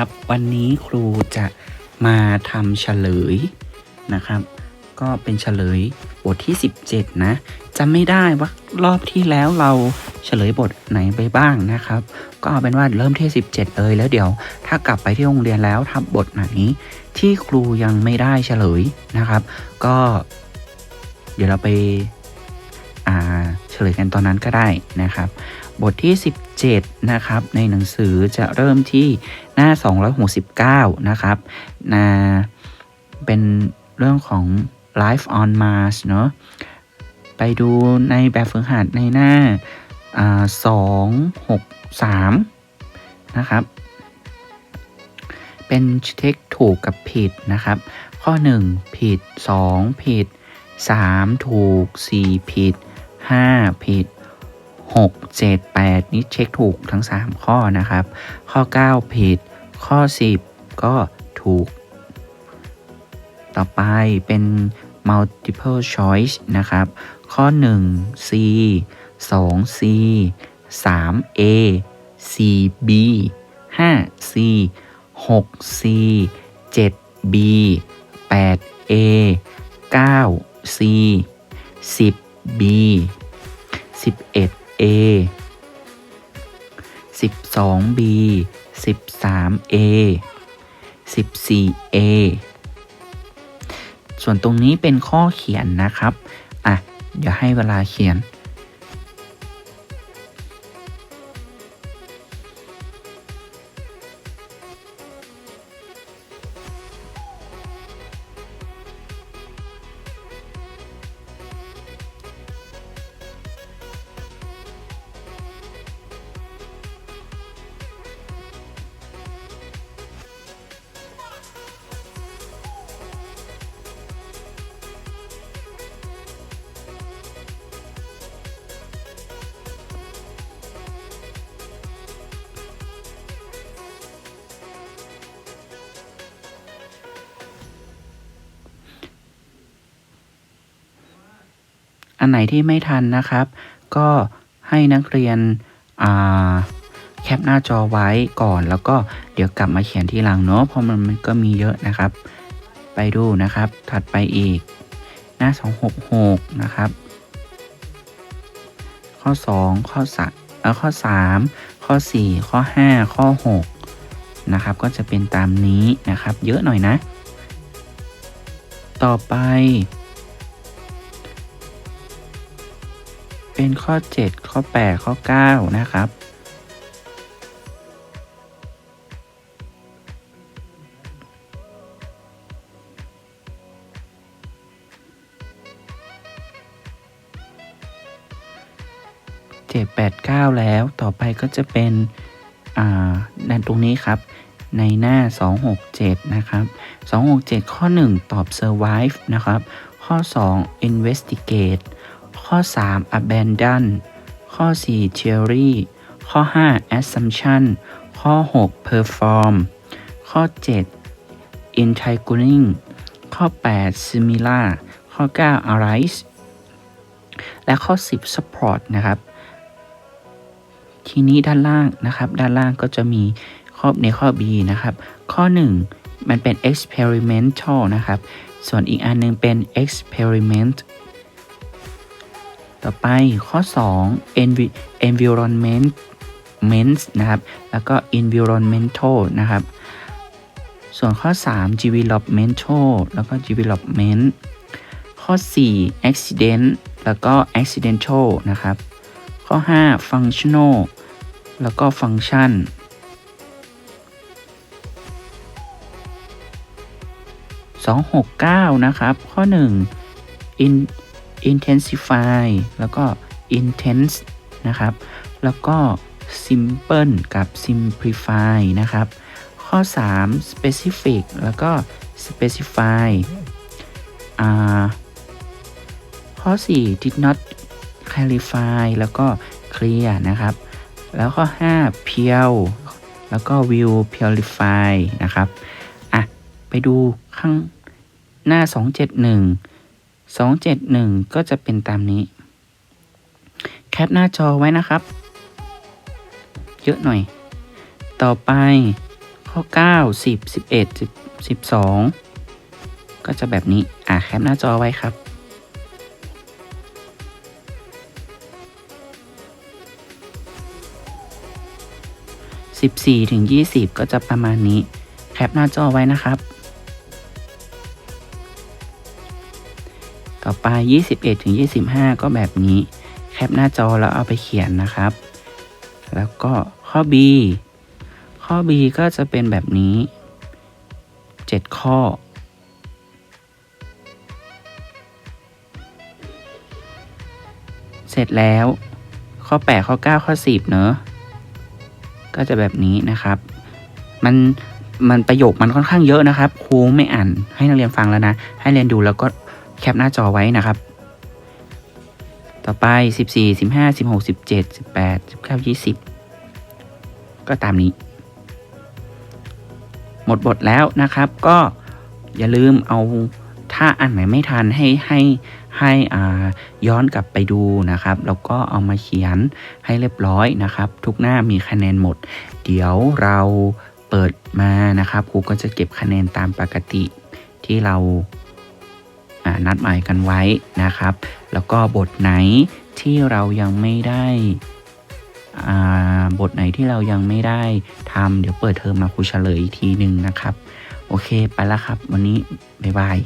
ครับ วันนี้ครูจะมาทำเฉลยนะครับ ก็เป็นเฉลยบทที่ 17 นะจำไม่ได้ว่ารอบที่แล้วเราเฉลยบทไหนไปบ้างนะครับ ก็เอาเป็นว่าเริ่มที่ 17 เลยแล้วเดี๋ยว ถ้ากลับไปที่โรงเรียนแล้วทับบทไหนที่ครูยังไม่ได้เฉลยนะครับ ก็ เดี๋ยวเราไปอ่า ฉลยกันตอนนั้นก็ได้นะครับ บทที่ 17 นะครับ ในหนังสือจะเริ่มที่หน้า 269 นะครับนะเป็นเรื่องของ Life on Mars เนอะไปดูในแบบฝึกหัดในหน้าอ่า263 นะครับ เป็นเช็คถูกกับผิดนะครับ ข้อ 1 ผิด 2 ผิด 3 ถูก 4 ผิด 5 ผิด 6 7 8 นี่เช็คถูกทั้ง 3 ข้อนะครับ ข้อ 9 ผิด ข้อ 10 ก็ถูก ต่อไปเป็น multiple choice นะครับ ข้อ 1 C 2 C 3 A 4 B 5 C 6 C 7 B 8 A 9 C 10 B 11 A 12 B 13 A 14 A ส่วนตรงนี้เป็นข้อเขียนนะครับ อะ เดี๋ยวให้เวลาเขียน อันไหนที่ไม่ทันนะครับ ก็ให้นักเรียนแคปหน้าจอไว้ก่อน แล้วก็เดี๋ยวกลับมาเขียนทีหลังเนาะเพราะมันมันก็มีเยอะนะครับ ไปดูนะครับ ถัดไปอีก หน้า 266 นะครับ ข้อ 2 ข้อ3แล้วข้อ 3 ข้อ 4 ข้อ 5 ข้อ 6 นะครับ ก็จะเป็นตามนี้นะครับ เยอะหน่อยนะ ต่อไป เป็นข้อ 7 ข้อ 8 ข้อ 9 นะครับ7 8 9แล้วต่อไปก็จะเป็น อ่าด้านตรงนี้ครับในหน้า 267 นะครับ 267 ข้อ 1 ตอบ survive นะครับ ข้อ 2 investigate ข้อ 3 abandon ข้อ 4 theory ข้อ 5 assumption ข้อ 6 perform ข้อ 7 intriguing ข้อ 8 similar ข้อ 9 arise และข้อ 10 support นะครับทีนี้ด้านล่างนะครับ ด้านล่างก็จะมีข้อในข้อ B นะครับ ข้อ 1 มันเป็น experimental นะครับ ส่วนอีกอันหนึงเป็น experiment ต่อไปข้อ2 envi environment ment นะครับ แล้วก็ environmental นะครับ ส่วนข้อ 3 developmental แล้วก็ development ข้อ 4 accident แล้วก็ accidental นะครับ ข้อ 5 functional แล้วก็ function 269 นะครับ ข้อ 1 in intensify แล้วก็ intense นะครับ แล้วก็ simple กับ simplify นะครับ ข้อ 3 specific แล้วก็ specify ข้อ 4 did not clarify แล้วก็ clear นะครับ แล้วข้อ 5 pure แล้วก็ will purify นะครับ อะ ไปดูข้างหน้า 271 271 ก็จะเป็นตามนี้ แคปหน้าจอไว้นะครับ เยอะหน่อย ต่อไปข้อ 9 10 11 12 ก็จะแบบนี้ อะแคปหน้าจอไว้ครับ 14ถึง20 ก็จะประมาณนี้ แคปหน้าจอไว้นะครับ ต่อไป 21ถึง25 ก็แบบนี้ แคปหน้าจอแล้วเอาไปเขียนนะครับ แล้วก็ข้อ B ข้อ B ก็จะเป็นแบบนี้ 7 ข้อ เสร็จแล้ว ข้อ 8 ข้อ 9 ข้อ 10 เนอะก็จะแบบนี้นะครับ มันมันประโยคมันค่อนข้างเยอะนะครับครูไม่อ่านให้นักเรียนฟังแล้วนะ ให้เรียนดูแล้วก็ แคปหน้าจอไว้นะครับ ต่อไป 14 15 16 17 18 19 20 ก็ตามนี้ หมดบทแล้วนะครับก็อย่าลืมเอาถ้าอันไหนไม่ทันให้ให้ให้อ่าย้อนกลับไปดูนะครับ แล้วก็เอามาเขียนให้เรียบร้อยนะครับ ทุกหน้ามีคะแนนหมด เดี๋ยวเราเปิดมานะครับครูก็จะเก็บคะแนนตามปกติที่เราอ่า นัดหมายกันไว้นะครับ แล้วก็บทไหนที่เรายังไม่ได้อ่าบทไหนที่เรายังไม่ได้ทำเดี๋ยวเปิดเทอมมาคุยเฉลยอีกทีหนึ่งนะครับ โอเคไปแล้วครับ วันนี้ บ๊ายบาย